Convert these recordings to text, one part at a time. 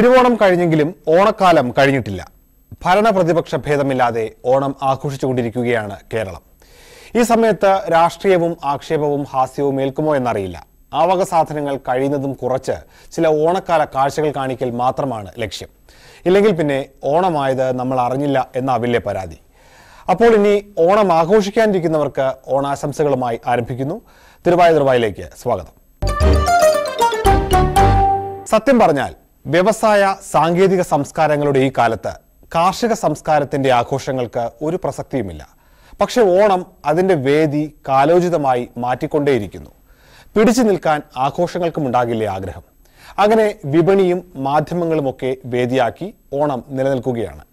തിരുവോണം കഴിഞ്ഞെങ്കിലും ഓണക്കാലം കഴിഞ്ഞിട്ടില്ല. ഭരണ പ്രതിപക്ഷ ഭേദമില്ലാതെ ഓണം ആഘോഷിച്ചുകൊണ്ടിരിക്കുകയാണ് കേരളം. ഈ സമയത്ത് രാഷ്ട്രീയവും ആക്ഷേപവും ഹാസ്യവും ഏൽക്കുമോ എന്നറിയില്ല. ആവക വക സാധനങ്ങൾ കഴിയുന്നതും കുറച്ച് ചില ഓണക്കാല കാഴ്ചകൾ കാണിക്കൽ മാത്രമാണ് ലക്ഷ്യം. ഇല്ലെങ്കിൽ പിന്നെ ഓണമായത് നമ്മൾ അറിഞ്ഞില്ല എന്ന അവല്യ പരാതി. അപ്പോൾ ഇനി ഓണം ആഘോഷിക്കാനിരിക്കുന്നവർക്ക് ഓണാശംസകളുമായി ആരംഭിക്കുന്നു. തിരുവായ തിരുവായിലേക്ക് സ്വാഗതം. സത്യം പറഞ്ഞാൽ വ്യവസായ സാങ്കേതിക സംസ്കാരങ്ങളുടെ ഈ കാലത്ത് കാർഷിക സംസ്കാരത്തിന്റെ ആഘോഷങ്ങൾക്ക് ഒരു പ്രസക്തിയുമില്ല. പക്ഷെ ഓണം അതിന്റെ വേദി കാലോചിതമായി മാറ്റിക്കൊണ്ടേയിരിക്കുന്നു. പിടിച്ചു നിൽക്കാൻ ആഘോഷങ്ങൾക്കും ഉണ്ടാകില്ലേ ആഗ്രഹം. അങ്ങനെ വിപണിയും മാധ്യമങ്ങളുമൊക്കെ വേദിയാക്കി ഓണം നിലനിൽക്കുകയാണ്.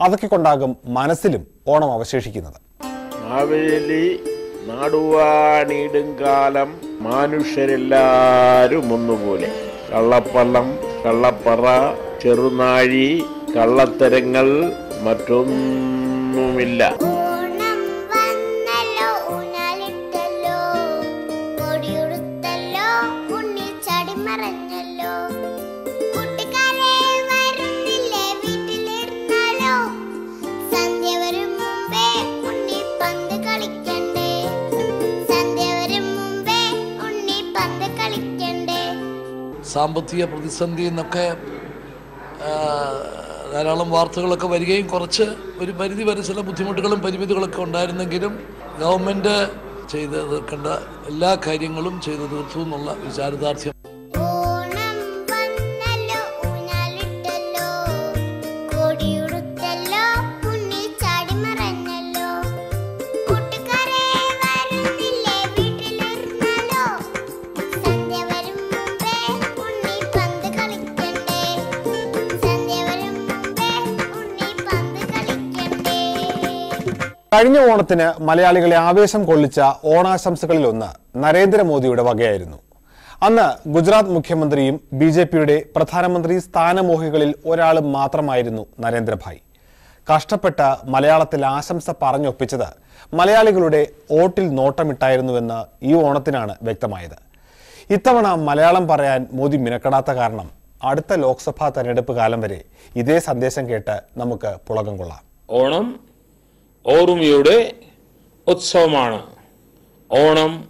അതൊക്കെ കൊണ്ടാകും മനസ്സിലും ഓണം അവശേഷിക്കുന്നത്. മാവേലി നാടുവാണിടുങ്കാലം മനുഷ്യരെല്ലാരും ഒന്നുപോലെ. കള്ളപ്പള്ളം കള്ളപ്പറ ചെറുനാഴി കള്ളത്തരങ്ങൾ മറ്റൊന്നുമില്ല. ഓണം സാമ്പത്തിക പ്രതിസന്ധി എന്നൊക്കെ ധാരാളം വാർത്തകളൊക്കെ വരികയും കുറച്ച് ഒരു പരിധി വരെ ചില ബുദ്ധിമുട്ടുകളും പരിമിതികളൊക്കെ ഉണ്ടായിരുന്നെങ്കിലും ഗവൺമെന്റ് ചെയ്ത് തീർക്കേണ്ട എല്ലാ കാര്യങ്ങളും ചെയ്തു തീർത്തു എന്നുള്ള വിചാരിതാർത്ഥ്യം. കഴിഞ്ഞ ഓണത്തിന് മലയാളികളെ ആവേശം കൊള്ളിച്ച ഓണാശംസകളിൽ ഒന്ന് നരേന്ദ്രമോദിയുടെ വകയായിരുന്നു. അന്ന് ഗുജറാത്ത് മുഖ്യമന്ത്രിയും ബി ജെ പിയുടെ പ്രധാനമന്ത്രി സ്ഥാനമോഹികളിൽ ഒരാളും മാത്രമായിരുന്നു നരേന്ദ്രഭായ്. കഷ്ടപ്പെട്ട മലയാളത്തിൽ ആശംസ പറഞ്ഞൊപ്പിച്ചത് മലയാളികളുടെ വോട്ടിൽ നോട്ടമിട്ടായിരുന്നുവെന്ന് ഈ ഓണത്തിനാണ് വ്യക്തമായത്. ഇത്തവണ മലയാളം പറയാൻ മോദി മിനക്കെടാത്ത കാരണം അടുത്ത ലോക്സഭാ തെരഞ്ഞെടുപ്പ് കാലം വരെ ഇതേ സന്ദേശം കേട്ട് നമുക്ക് പുളകം കൊള്ളാം. ഓണം ഓർമ്മയുടെ ഉത്സവമാണ്. ഓണം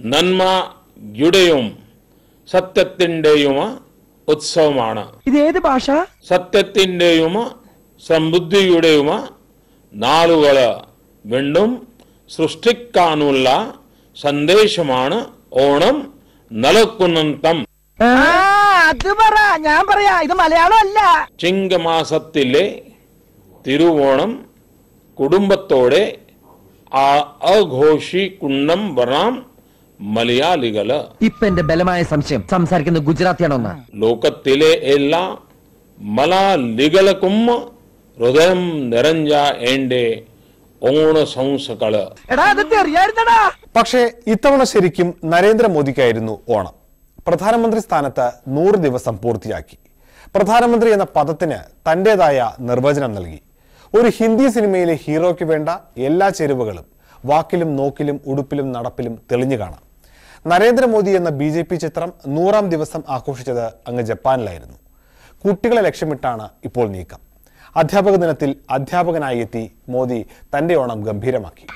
നന്മ നന്മയുടെയും സത്യത്തിന്റെയും ഉത്സവമാണ്. ഇത് ഏത് ഭാഷ? സത്യത്തിന്റെയും സമൃദ്ധിയുടെയും നാളുകൾ വീണ്ടും സൃഷ്ടിക്കാനുള്ള സന്ദേശമാണ് ഓണം നൽകുന്നന്തം. അത് പറ. ഞാൻ പറയാ ഇത് മലയാളം അല്ല. ചിങ്ങമാസത്തിലെ തിരുവോണം കുടുംബത്തോടെ ആ- ആഘോഷിക്കുന്ന വരാം മലയാളികൾ. ഇപ്പൊ എന്റെ ബലമായ സംശയം. സംസാരിക്കുന്നത് ഗുജറാത്തിയാണോന്ന് ലോകത്തിലെ എല്ലാ മലയാളികൾക്കും ഹൃദയം നിറഞ്ഞ എന്റെ അത് അറിയായിരുന്നടാ. പക്ഷേ ഇത്തവണ ശരിക്കും നരേന്ദ്രമോദിക്കായിരുന്നു ഓണം. പ്രധാനമന്ത്രി സ്ഥാനത്ത് നൂറ് ദിവസം പൂർത്തിയാക്കി. പ്രധാനമന്ത്രി എന്ന പദത്തിന് തന്റേതായ നിർവചനം നൽകി. ഒരു ഹിന്ദി സിനിമയിലെ ഹീറോയ്ക്ക് വേണ്ട എല്ലാ ചേരുവകളും വാക്കിലും നോക്കിലും ഉടുപ്പിലും നടപ്പിലും തെളിഞ്ഞു കാണാം. നരേന്ദ്രമോദി എന്ന ബി ജെ പി ചിത്രം നൂറാം ദിവസം ആഘോഷിച്ചത് അങ്ങ് ജപ്പാനിലായിരുന്നു. കുട്ടികളെ ലക്ഷ്യമിട്ടാണ് ഇപ്പോൾ നീക്കം. അധ്യാപക ദിനത്തിൽ അധ്യാപകനായി എത്തി മോദി തന്റെ ഓണം ഗംഭീരമാക്കി.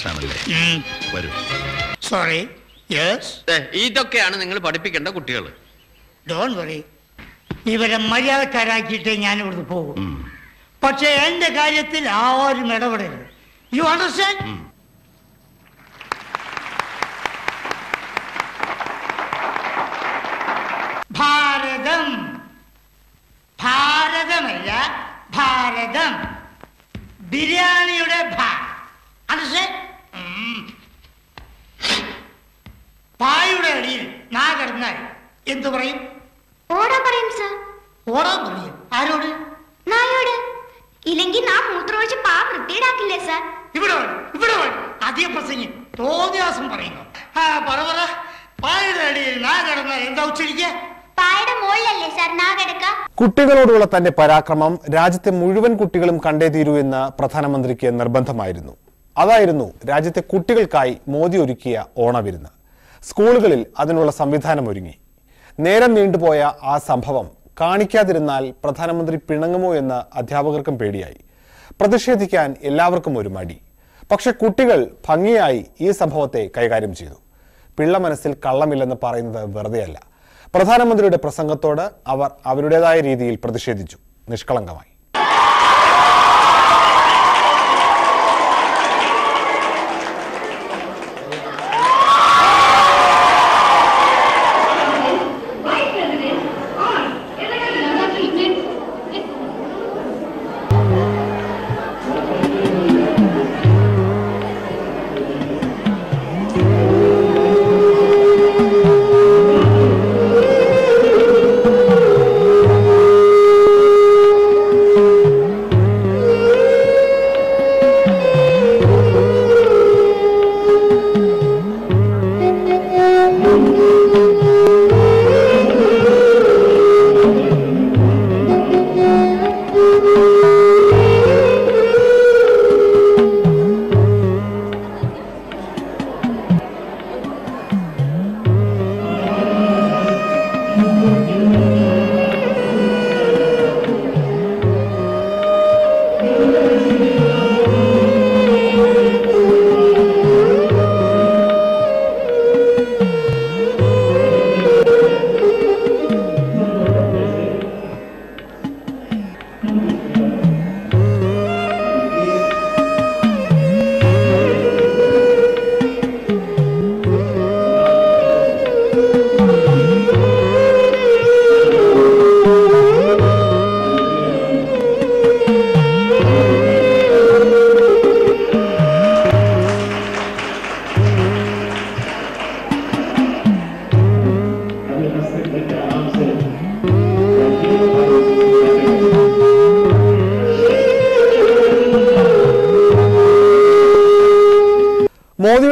മാഷാണല്ലേ വരൂ. സോറി യെസ് ദേ, ഇതൊക്കെയാണ് നിങ്ങൾ പഠിപ്പിക്കേണ്ട കുട്ടികൾ. ഡോൺ വറി ഇവരെ മര്യാദക്കാരാക്കിയിട്ടേ ഞാൻ ഇവിടുന്ന് പോകും പക്ഷേ എന്റെ കാര്യത്തിൽ ആരും ഇടപെടരുത്. You understand Bharatham. ഭാരതമല്ല ഭാരതം. ബിരിയാണിയുടെ ഭാ. അണ്ടർസ്റ്റാൻഡ് പായുടെ അടിയിൽ നാ കിടന്നാൽ എന്തു പറയും? ഓടാൻ പറയും സർ ഓടാൻ പറയും. ആരോട്? നായോട്. ഇല്ലെങ്കിൽ നാം മൂത്രമൊഴിച്ച് പാ വൃത്തിയിടാക്കില്ലേ സർ ഇവിടെ വേണം ഇവിടെ വേണം അധികം പ്രസംഗി. തോന്നിയാസം പറയുന്നു. ആ പറ പറ. പായുടെ അടിയിൽ നാ എന്താ ഉച്ചരിക്ക പായുടെ മുകളിലല്ലേ സാർ നാഗെടുക്ക കുട്ടികളോടുള്ള തന്റെ പരാക്രമം രാജ്യത്തെ മുഴുവൻ കുട്ടികളും കണ്ടേ തീരൂ എന്ന് പ്രധാനമന്ത്രിക്ക് നിർബന്ധമായിരുന്നു. അതായിരുന്നു രാജ്യത്തെ കുട്ടികൾക്കായി മോദി ഒരുക്കിയ ഓണവിരുന്ന്. സ്കൂളുകളിൽ അതിനുള്ള സംവിധാനം ഒരുങ്ങി. നേരം നീണ്ടുപോയ ആ സംഭവം കാണിക്കാതിരുന്നാൽ പ്രധാനമന്ത്രി പിണങ്ങുമോ എന്ന് അധ്യാപകർക്കും പേടിയായി. പ്രതിഷേധിക്കാൻ എല്ലാവർക്കും ഒരു മടി. പക്ഷെ കുട്ടികൾ ഭംഗിയായി ഈ സംഭവത്തെ കൈകാര്യം ചെയ്തു. പിള്ള മനസ്സിൽ കള്ളമില്ലെന്ന് പറയുന്നത് വെറുതെയല്ല. പ്രധാനമന്ത്രിയുടെ പ്രസംഗത്തോട് അവർ അവരുടേതായ രീതിയിൽ പ്രതിഷേധിച്ചു. നിഷ്കളങ്കമായി.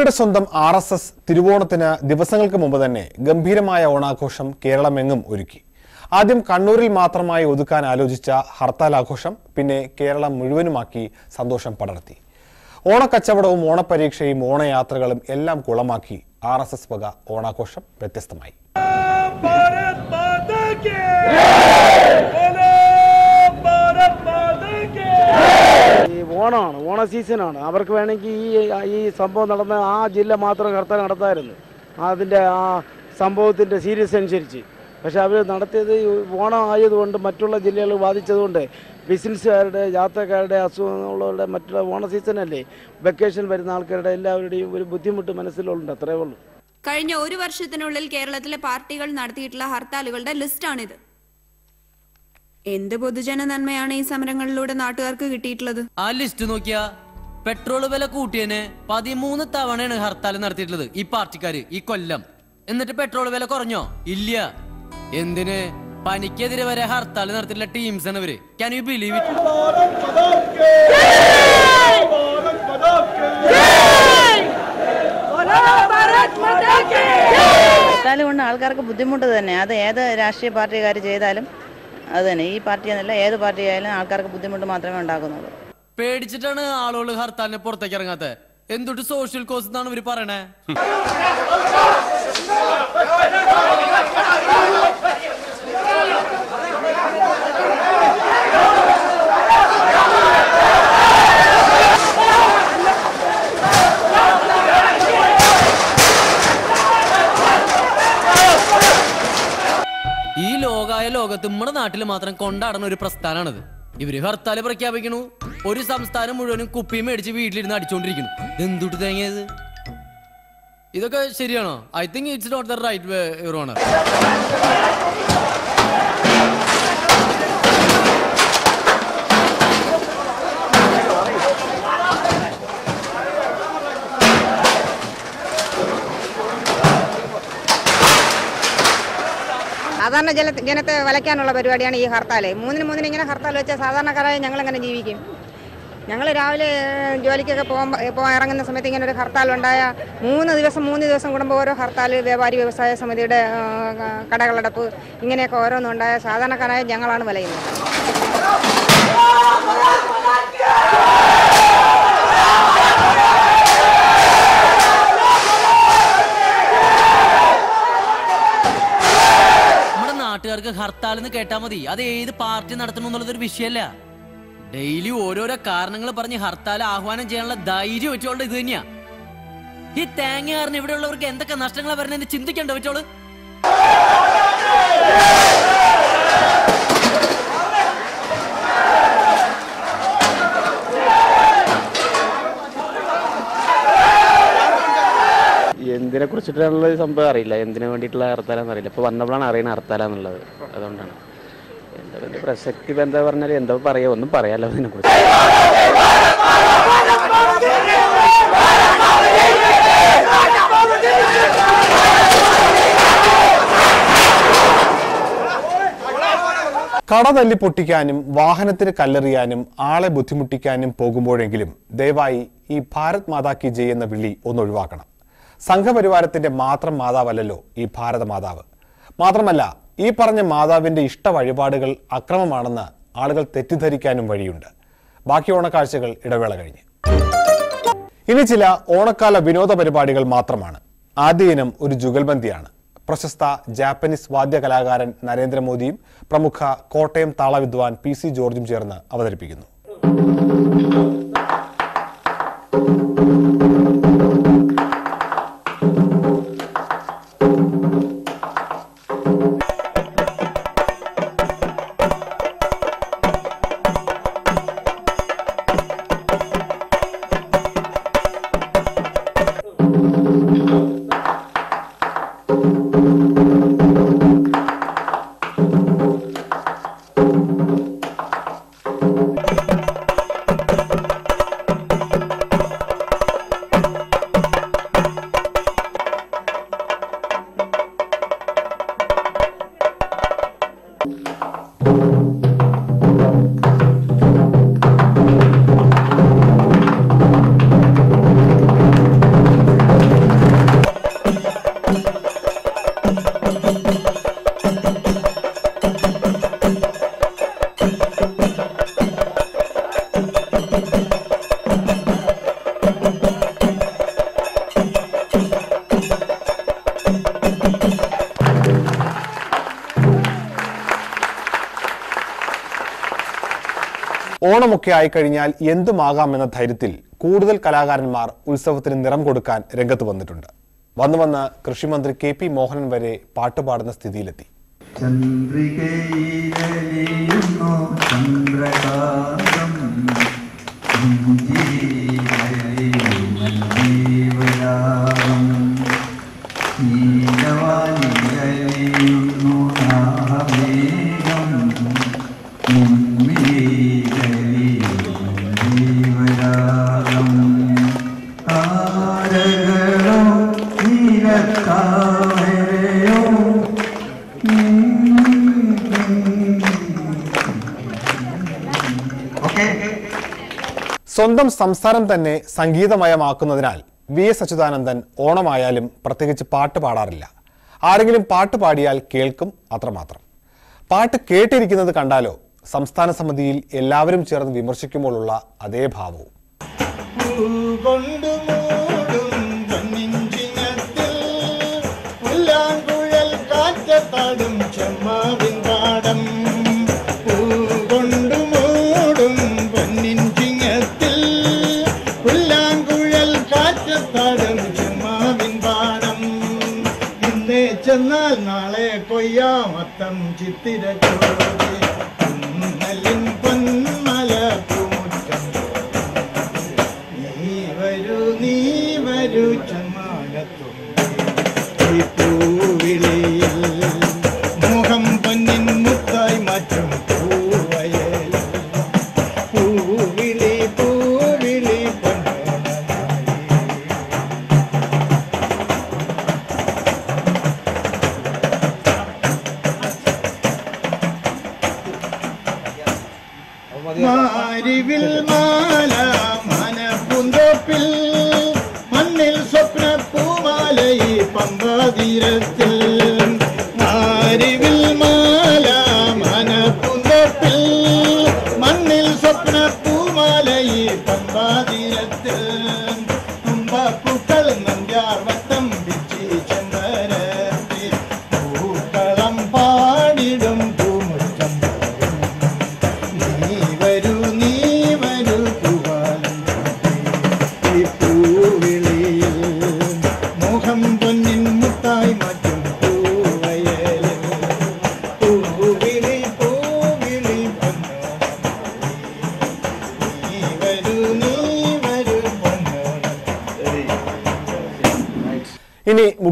മോദിയുടെ സ്വന്തം ആർ എസ് എസ് തിരുവോണത്തിന് ദിവസങ്ങൾക്ക് മുമ്പ് തന്നെ ഗംഭീരമായ ഓണാഘോഷം കേരളമെങ്ങും ഒരുക്കി. ആദ്യം കണ്ണൂരിൽ മാത്രമായി ഒതുക്കാൻ ആലോചിച്ച ഹർത്താൽ ആഘോഷം പിന്നെ കേരളം മുഴുവനുമാക്കി സന്തോഷം പടർത്തി. ഓണക്കച്ചവടവും ഓണപരീക്ഷയും ഓണയാത്രകളും എല്ലാം കുളമാക്കി ആർ എസ് എസ് വക ഓണാഘോഷം വ്യത്യസ്തമായി. ഓണമാണ് ഓണ സീസണാണ്. അവർക്ക് വേണമെങ്കിൽ ഈ ഈ സംഭവം നടന്ന ആ ജില്ല മാത്രം ഹർത്താൽ നടത്താമായിരുന്നു. അതിന്റെ ആ സംഭവത്തിന്റെ സീരിയസ് അനുസരിച്ച്. പക്ഷേ അവർ നടത്തിയത് ഓണം ആയതുകൊണ്ട് മറ്റുള്ള ജില്ലകൾ ബാധിച്ചതുകൊണ്ട് ബിസിനസ്സുകാരുടെ യാത്രക്കാരുടെ അസുഖങ്ങളുള്ളവരുടെ മറ്റുള്ള ഓണ സീസണല്ലേ വെക്കേഷൻ വരുന്ന ആൾക്കാരുടെ എല്ലാവരുടെയും ഒരു ബുദ്ധിമുട്ട് മനസ്സിലുണ്ട് അത്രേ ഉള്ളൂ. കഴിഞ്ഞ ഒരു വർഷത്തിനുള്ളിൽ കേരളത്തിലെ പാർട്ടികൾ നടത്തിയിട്ടുള്ള ഹർത്താലുകളുടെ ലിസ്റ്റാണിത്. എന്ത് പൊതുജന നന്മയാണ് ഈ സമരങ്ങളിലൂടെ നാട്ടുകാർക്ക് കിട്ടിയിട്ടുള്ളത്? ആ ലിസ്റ്റ് നോക്കിയാ പെട്രോൾ വില കൂട്ടിയതിന് പതിമൂന്ന് തവണയാണ് ഹർത്താൽ നടത്തിയിട്ടുള്ളത് ഈ പാർട്ടിക്കാര് ഈ കൊല്ലം. എന്നിട്ട് പെട്രോൾ വില കുറഞ്ഞോ? ഇല്ല. എന്തിന്? പനിക്കെതിരെ വരെ ഹർത്താൽ നടത്തിയിട്ടുള്ള ടീംസ് ആണ് ഇവർ. Can you believe it hartal കൊണ്ട് ആൾക്കാർക്ക് ബുദ്ധിമുട്ട് തന്നെ. അത് ഏത് രാഷ്ട്രീയ പാർട്ടിക്കാർ ചെയ്താലും അത് തന്നെ ഈ പാർട്ടി എന്നല്ല ഏത് പാർട്ടി ആയാലും ആൾക്കാർക്ക് ബുദ്ധിമുട്ട് മാത്രമേ ഉണ്ടാക്കുന്നുള്ളൂ പേടിച്ചിട്ടാണ് ആളുകൾ ഹർത്താലിന് പുറത്തേക്ക് ഇറങ്ങാത്തത് എന്തൊട്ട് സോഷ്യൽ കോസ് എന്നാണ് ഇവർ പറയണേ ഈ ലോകായ ലോകത്ത് നമ്മുടെ നാട്ടിൽ മാത്രം കൊണ്ടാടുന്ന ഒരു പ്രസ്ഥാനമാണത് ഇവർ ഹർത്താൽ പ്രഖ്യാപിക്കണു ഒരു സംസ്ഥാനം മുഴുവനും കുപ്പിയും മേടിച്ച് വീട്ടിലിരുന്ന് അടിച്ചോണ്ടിരിക്കുന്നു. എന്തുട്ട് തേങ്ങിയത് ഇതൊക്കെ ശരിയാണോ? I think it's not the right way your honour സാധാരണ ജന ജനത്തെ വലയ്ക്കാനുള്ള പരിപാടിയാണ് ഈ ഹർത്താൽ മൂന്നിന് മൂന്നിന് ഇങ്ങനെ ഹർത്താൽ വെച്ചാൽ സാധാരണക്കാരായ ഞങ്ങൾ എങ്ങനെ ജീവിക്കും? ഞങ്ങൾ രാവിലെ ജോലിക്കൊക്കെ പോകുമ്പോൾ പോകാൻ ഇറങ്ങുന്ന സമയത്ത് ഇങ്ങനെ ഒരു ഹർത്താൽ ഉണ്ടായ മൂന്ന് ദിവസം മൂന്ന് ദിവസം കൂടുമ്പോൾ ഓരോ ഹർത്താൽ വ്യാപാരി വ്യവസായ സമിതിയുടെ കടകളടപ്പ് ഇങ്ങനെയൊക്കെ ഓരോന്നും ഉണ്ടായ സാധാരണക്കാരായ ഞങ്ങളാണ് വലയുന്നത് നമ്മുടെ നാട്ടുകാർക്ക് ഹർത്താൽ എന്ന് കേട്ടാ മതി. അത് ഏത് പാർട്ടി നടത്തണം എന്നുള്ളതൊരു വിഷയമല്ല. ഡെയിലി ഓരോരോ കാരണങ്ങൾ പറഞ്ഞ് ഹർത്താൽ ആഹ്വാനം ചെയ്യാനുള്ള ധൈര്യം വെച്ചോളൂ ഇത് തന്നെയാ. ഈ തേങ്ങ കാരണം ഇവിടെയുള്ളവർക്ക് എന്തൊക്കെ നഷ്ടങ്ങളാ വരുന്നതെന്ന് ചിന്തിക്കണ്ടോ വെച്ചോൾ? എന്തിനെ കുറിച്ചിട്ടുള്ള സംഭവം അറിയില്ല. എന്തിനു വേണ്ടിയിട്ടുള്ള ഹർത്താലാന്ന് അറിയില്ല. ഇപ്പോൾ വന്നപ്പോഴാണ് അറിയണ ഹർത്താലാന്നുള്ളത്. അതുകൊണ്ടാണ്. എന്താ ഇതിന്റെ പ്രസക്തി എന്താ പറഞ്ഞാൽ എന്താ പറയുക ഒന്നും പറയാലോ അതിനെ കുറിച്ച് കട തല്ലി പൊട്ടിക്കാനും വാഹനത്തിന് കല്ലെറിയാനും ആളെ ബുദ്ധിമുട്ടിക്കാനും പോകുമ്പോഴെങ്കിലും ദയവായി ഈ ഭാരത് മാതാ കി ജയ് എന്ന വിളി ഒന്ന് ഒഴിവാക്കണം. സംഘപരിവാരത്തിന്റെ മാത്രം മാതാവല്ലല്ലോ ഈ ഭാരത മാതാവ് മാത്രമല്ല ഈ പറഞ്ഞ മാതാവിന്റെ ഇഷ്ട വഴിപാടുകൾ അക്രമമാണെന്ന് ആളുകൾ തെറ്റിദ്ധരിക്കാനും വഴിയുണ്ട്. ബാക്കി ഓണക്കാഴ്ചകൾ ഇടവേള കഴിഞ്ഞ്. ഇനി ചില ഓണക്കാല വിനോദ പരിപാടികൾ മാത്രമാണ്. ആദ്യ ഇനം ഒരു ജുഗൽബന്ദിയാണ് പ്രശസ്ത ജാപ്പനീസ് വാദ്യ കലാകാരൻ നരേന്ദ്രമോദിയും പ്രമുഖ കോട്ടയം താളവിദ്വാൻ പി സി ജോർജും ചേർന്ന് അവതരിപ്പിക്കുന്നു. ഓണമൊക്കെ ആയിക്കഴിഞ്ഞാൽ എന്തുമാകാമെന്ന ധൈര്യത്തിൽ കൂടുതൽ കലാകാരന്മാർ ഉത്സവത്തിന് നിറം കൊടുക്കാൻ രംഗത്ത് വന്നിട്ടുണ്ട്. വന്നു വന്ന് കൃഷിമന്ത്രി കെ പി മോഹനൻ വരെ പാട്ടുപാടുന്ന സ്ഥിതിയിലെത്തി. ചന്ദ്രികയിലെളിയുന്നു ചന്ദ്രകാന്തം. സ്വന്തം സംസ്ഥാനം തന്നെ സംഗീതമയമാക്കുന്നതിനാൽ വി എസ് അച്യുതാനന്ദൻ ഓണമായാലും പ്രത്യേകിച്ച് പാട്ട് പാടാറില്ല. ആരെങ്കിലും പാട്ട് പാടിയാൽ കേൾക്കും അത്രമാത്രം. പാട്ട് കേട്ടിരിക്കുന്നത് കണ്ടാലോ സംസ്ഥാന സമിതിയിൽ എല്ലാവരും ചേർന്ന് വിമർശിക്കുമ്പോഴുള്ള അതേ ഭാവവും. ചിത്തിര നെല്ലിൻ പൊന്മല പൂമുറ്റം നീ വരൂ നീ വരൂ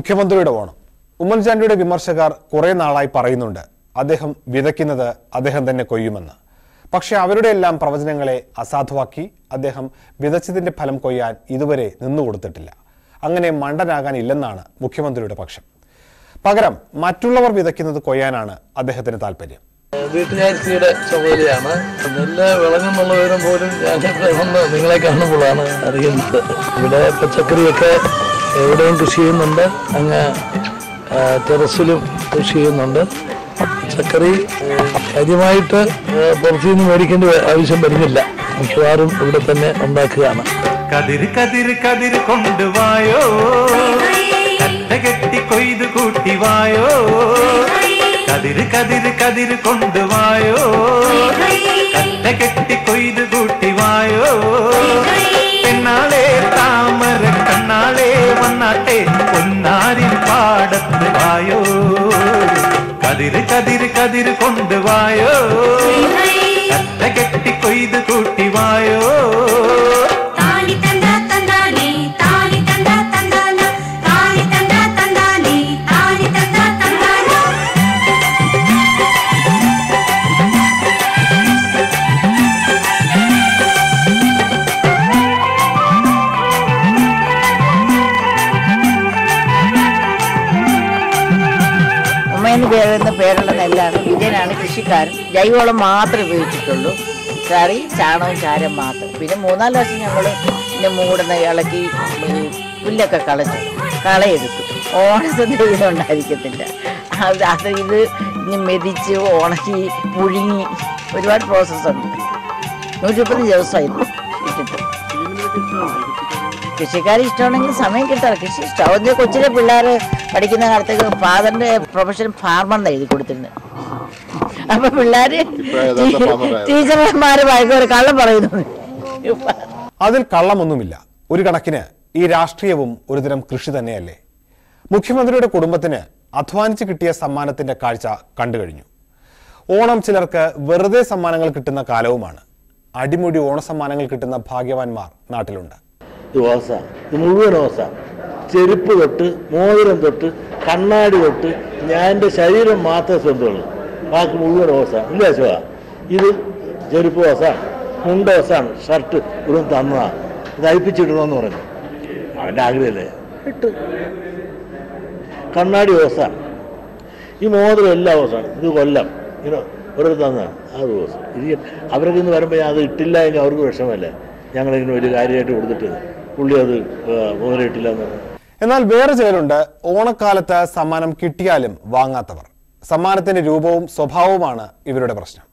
മുഖ്യമന്ത്രിയുടെ ഓണം. ഉമ്മൻചാണ്ടിയുടെ വിമർശകർ കുറേ നാളായി പറയുന്നുണ്ട്. അദ്ദേഹം വിതയ്ക്കുന്നത് അദ്ദേഹം തന്നെ കൊയ്യുമെന്ന്. പക്ഷെ അവരുടെ എല്ലാം പ്രവചനങ്ങളെ അസാധുവാക്കി അദ്ദേഹം വിതച്ചതിന്റെ ഫലം കൊയ്യാൻ ഇതുവരെ നിന്നുകൊടുത്തിട്ടില്ല അങ്ങനെ മണ്ടനാകാനില്ലെന്നാണ് മുഖ്യമന്ത്രിയുടെ പക്ഷം. പകരം മറ്റുള്ളവർ വിതയ്ക്കുന്നത് കൊയ്യാനാണ് അദ്ദേഹത്തിന് താല്പര്യം വീട്ടുകാരിയുടെ ചുമതലയാണ്. നെല്ല് വിളഞ്ഞെന്നുള്ള പോലും ഞാൻ നിങ്ങളെ കാണുമ്പോഴാണ് അറിയുന്നത്. ഇവിടെ പച്ചക്കറിയൊക്കെ എവിടെയും കൃഷി ചെയ്യുന്നുണ്ട്. അങ്ങ് ടെറസിലും കൃഷി ചെയ്യുന്നുണ്ട്. പച്ചക്കറി കാര്യമായിട്ട് പുറത്തു നിന്ന് മേടിക്കേണ്ട ആവശ്യം വരുന്നില്ല. മിക്കവാറും ഇവിടെ തന്നെ ഉണ്ടാക്കുകയാണ്. കതിർ കതിർ കതിർ കൊണ്ടുവായോ കട്ട കൊയ്ത് കൂട്ടിവായോ കതിർ കതിർ കതിര് കൊണ്ടുവായോ കട്ട കെട്ടി കൊയ്ത് കൂട്ടി பெண்ணாலே தாமர கண்ணாலே வண்ணாட்டே பொன்னாரின் பாடத்து வாயோ. கதிர் கதிர் கதிர் கொண்டு வாயோ. கட்ட கட்டி கொய்து கூட்டி வாயோ. ഉമ്മയെന്ന് എന്ന പേരുള്ള നെല്ലാണ് വിജയനാണ് കൃഷിക്കാരൻ. ജൈവവളം മാത്രമേ ഉപയോഗിച്ചിട്ടുള്ളൂ. കറി ചാണകവും ചാരം മാത്രം. പിന്നെ മൂന്നാൽ വർഷം ഞങ്ങൾ പിന്നെ മൂടുന്ന ഇളക്കി പുല്ലൊക്കെ കളച്ചു കളയെടുത്തു. ഓണസദ്യ ഇതിനുണ്ടായിരിക്കത്തില്ല അത് അത് ഇത് ഇനി മെതിച്ച് ഉണക്കി പുഴുങ്ങി ഒരുപാട് പ്രോസസ്സുണ്ട് നൂറ്റി മുപ്പത് ഇട്ടിട്ട് കൃഷിക്കാർ ഇഷ്ടമാണെങ്കിൽ സമയം കിട്ടാറ് കൃഷി ഇഷ്ടം. കൊച്ചിലെ പിള്ളേർ പഠിക്കുന്ന കാലത്തേക്ക് ഫാദറിന്റെ പ്രൊഫഷൻ ഫാർമർ എന്ന് എഴുതി കൊടുത്തിട്ടുണ്ട് അപ്പൊ പിള്ളേര് ടീച്ചർമാര് വായിക്കൊരു കള്ളം പറയുന്നു. അതിൽ കള്ളമൊന്നുമില്ല. ഒരു കണക്കിന് ഈ രാഷ്ട്രീയവും ഒരു ഒരുതരം കൃഷി തന്നെയല്ലേ. മുഖ്യമന്ത്രിയുടെ കുടുംബത്തിന് അധ്വാനിച്ച് കിട്ടിയ സമ്മാനത്തിന്റെ കാഴ്ച കണ്ടു കഴിഞ്ഞു. ഓണം ചിലർക്ക് വെറുതെ സമ്മാനങ്ങൾ കിട്ടുന്ന കാലവുമാണ്. അടിമുടി ഓണസമ്മാനങ്ങൾ കിട്ടുന്ന ഭാഗ്യവാന്മാർ നാട്ടിലുണ്ട്. ഇത് ഓസ. ഇത് മുഴുവൻ ഓസ. ചെരുപ്പ് തൊട്ട് മോതിരം തൊട്ട് കണ്ണാടി തൊട്ട് ഞാൻ എന്റെ ശരീരം മാത്രമേ സ്വന്തമുള്ളൂ. ബാക്കി മുഴുവൻ ഓസ. ഇല്ല ശിവ? ഇത് ചെരുപ്പ് ഓസാണ് മുണ്ട ഓസാണ് ഷർട്ട് ഒരു തന്നതാ. ഇത് അയപ്പിച്ചിടണമെന്ന് പറഞ്ഞു. അവന്റെ ആഗ്രഹമല്ലേ? ഇട്ട്. കണ്ണാടി ഓസാണ് ഈ മോതിരം എല്ലാ ഓസാണ്. ഇത് കൊല്ലം. ഇങ്ങനെ ഓരോ തന്നതാണ് അത് ഓസം. ഇത് അവരൊക്കെ ഇന്ന് വരുമ്പോൾ ഞാൻ അത് ഇട്ടില്ല എങ്കിൽ അവർക്ക് വിഷമല്ലേ ഞങ്ങളിങ്ങനെ വലിയ കാര്യമായിട്ട് കൊടുത്തിട്ട് പുള്ളി അത് മുതലിട്ടില്ല ഇട്ടില്ല എന്ന് പറഞ്ഞു. എന്നാൽ വേറെ ചിലരുണ്ട്. ഓണക്കാലത്ത് സമ്മാനം കിട്ടിയാലും വാങ്ങാത്തവർ. സമ്മാനത്തിന്റെ രൂപവും സ്വഭാവവുമാണ് ഇവരുടെ പ്രശ്നം.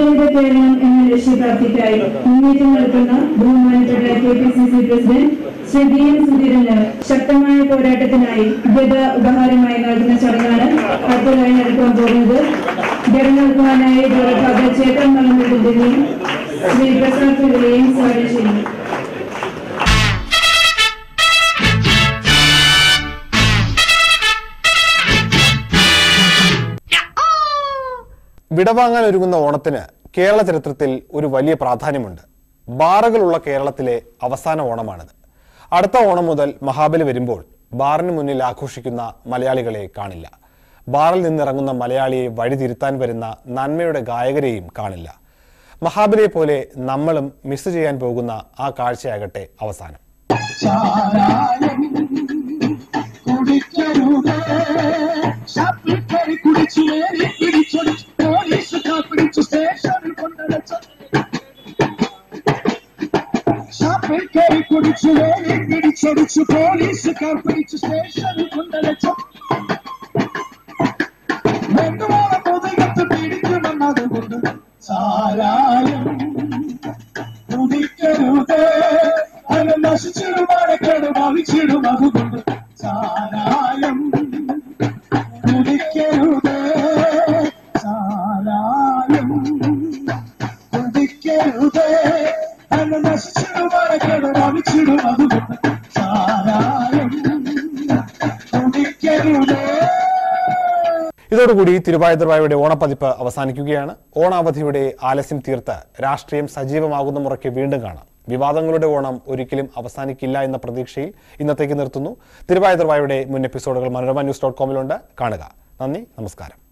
ജനത കേരളം എന്ന ലക്ഷ്യപ്രാപ്തിക്കായി മുന്നേറ്റം നടത്തുന്ന ബഹുമാനപ്പെട്ട K P C C president Shri V M സുധീരന് ശക്തമായ പോരാട്ടത്തിനായി ഗത ഉപഹാരമായി നൽകുന്ന ചടങ്ങാണ് അടുത്തതായി നടക്കാൻ പോകുന്നത്. ജനങ്ങൾക്കുവാനായി ഡോക്ടർ ചേട്ടൻ മലമുടിന്റെയും ശ്രീ പ്രസാദ് പിള്ളയെയും സ്വാഗതം വിടവാങ്ങാൻ ഒരുങ്ങുന്ന ഓണത്തിന് കേരള ചരിത്രത്തിൽ ഒരു വലിയ പ്രാധാന്യമുണ്ട്. ബാറുകളുള്ള കേരളത്തിലെ അവസാന ഓണമാണിത്. അടുത്ത ഓണം മുതൽ മഹാബലി വരുമ്പോൾ ബാറിന് മുന്നിൽ ആഘോഷിക്കുന്ന മലയാളികളെ കാണില്ല. ബാറിൽ നിന്നിറങ്ങുന്ന മലയാളിയെ വഴിതിരുത്താൻ വരുന്ന നന്മയുടെ ഗായകരെയും കാണില്ല. മഹാബലിയെ പോലെ നമ്മളും മിസ് ചെയ്യാൻ പോകുന്ന ആ കാഴ്ചയാകട്ടെ അവസാനം. പിടിച്ചടിച്ചു പോലീസുകാർ പിടിച്ചു സ്റ്റേഷനിൽ കൊണ്ടലച്ചു സാരായം കുടിക്കരുത്. അത് നശിച്ചിടുമാനക്കേട് ഭവിച്ചിടും അതുകൊണ്ട് ഇതോടുകൂടി തിരുവായുധർവായുടെ ഓണപ്പതിപ്പ് അവസാനിക്കുകയാണ്. ഓണാവധിയുടെ ആലസ്യം തീർത്ത് രാഷ്ട്രീയം സജീവമാകുന്ന മുറയ്ക്ക് വീണ്ടും കാണാം. വിവാദങ്ങളുടെ ഓണം ഒരിക്കലും അവസാനിക്കില്ല എന്ന പ്രതീക്ഷയിൽ ഇന്നത്തേക്ക് നിർത്തുന്നു. തിരുവായുധർവായുടെ മുൻ എപ്പിസോഡുകൾ മനോരമ ന്യൂസ് ഡോട്ട് കോമിലുണ്ട്. കാണുക. നന്ദി നമസ്കാരം.